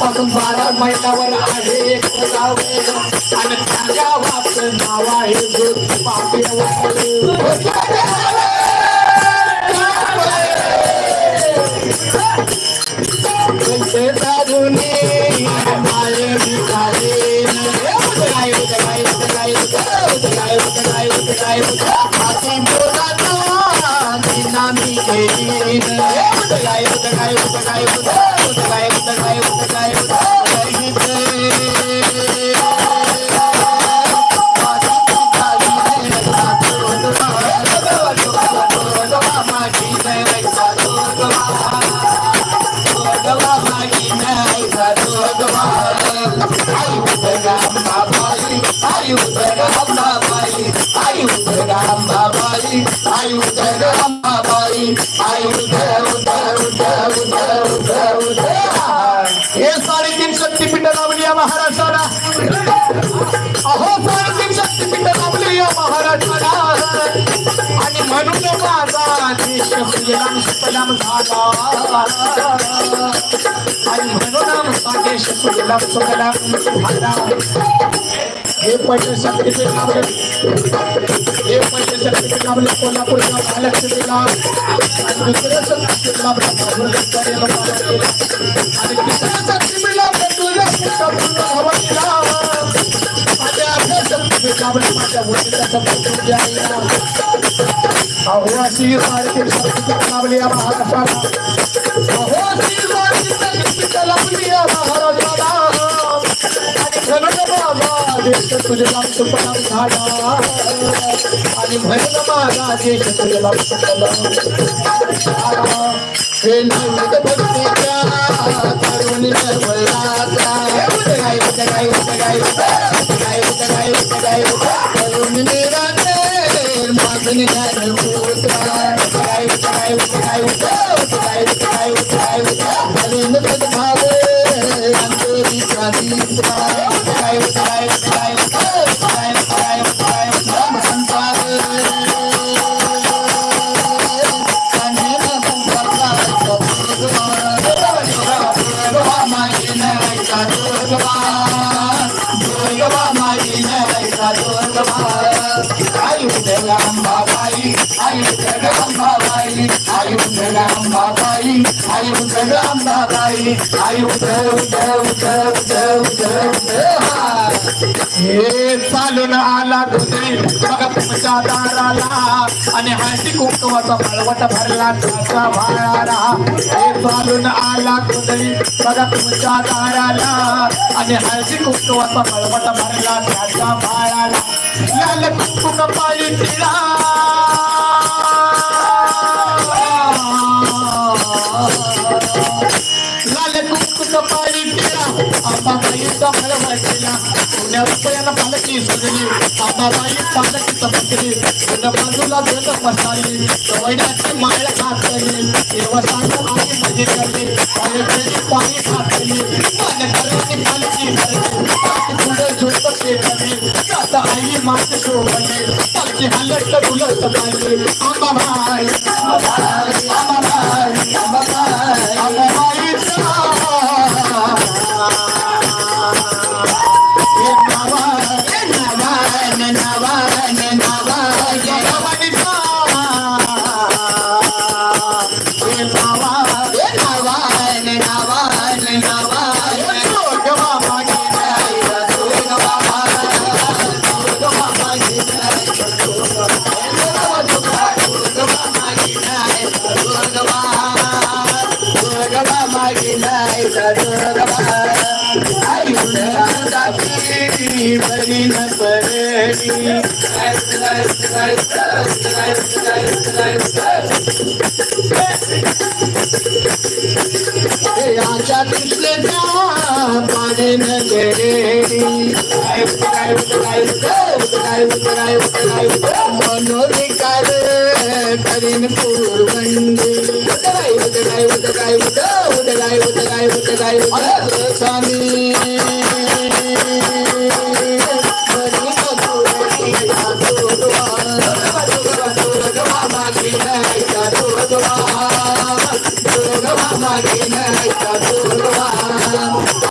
पासून बारा मैलावर आहे एक गाव आणि त्या गावाचं नाव आहे ज्योती पाटील पैसे दारुनी माये भिकारे उदगाय उदगाय उदगाय उदगाय उदगाय उदगाय हाती बोलाचा दिना मी घेईन उदगाय उदगाय उदगाय उदगाय उदगाय उदगाय उदगाय हे साडेतीन शक्तीपीठ लावली या महाराष्ट्राला अहो साडेतीन शक्तीपीठ लावली या महाराष्ट्राला आणि म्हणून माझा देश सुजलाम सुफलाम झाला आणि म्हणून आमचा देश सुजलाम. सुफलाम झाला हे पहिले शक्तीपीठ लावले हे पहिले शक्तीपीठ लावले कोल्हापूरच्या महालक्ष्मीला आणि दुसरं शक्तीपीठ लावलं भागवतेश्वरीला आणि शक्तीपीठ माझ्या आपल्या शक्तीपीठ माझ्या शक्तीपीठ अहो अशी सारखी शक्तीपीठ या महाराष्ट्राला अहो अशी देश तुझे नाम झाला आणि म्हणून माझा देश तुझे नाम झाला हे नवीन भक्तीच्या वैसा दुर्गमा दुर्गमा माई न वैसा दुर्गमा आयुर्वेद अंबाबाई आयुर्वेद अंबाबाई आयुर्वेद अंबाबाई आयुर्वेद अंबाबाई देव देव देव देव देव उदय हे चालून आला दुसरी बघा तुमच्या दाराला. आणि हळदी कुंकवाचा फळवट भरला त्याचा भाळाला हे चालून आला दुसरी बघा तुमच्या दाराला. आणि हळदी कुंकवाचा फळवट भरला त्याचा भाळाला लाल कुंकू कपाळी तिला. आंबाबाईचा फळवटीला पुण्या सजली. आंबाबाई पालखी सपकली पुण्या बाजूला दोन मसाली वैड्याची माळ घातली देवस्थान आई मध्ये म्हणजे करली. पालखी पाणी घातली पालखी पालखी भरली. पुढे झुटत पेटली आता आई मात शोभली. पालखी आशा कृष्णच्या पाणी न मनोधिकार करीन पूर्वंडी ಉತ್ತರಾಯ ಉತ್ತರಾಯ ಉತ್ತರಾಯ ಉತ್ತರ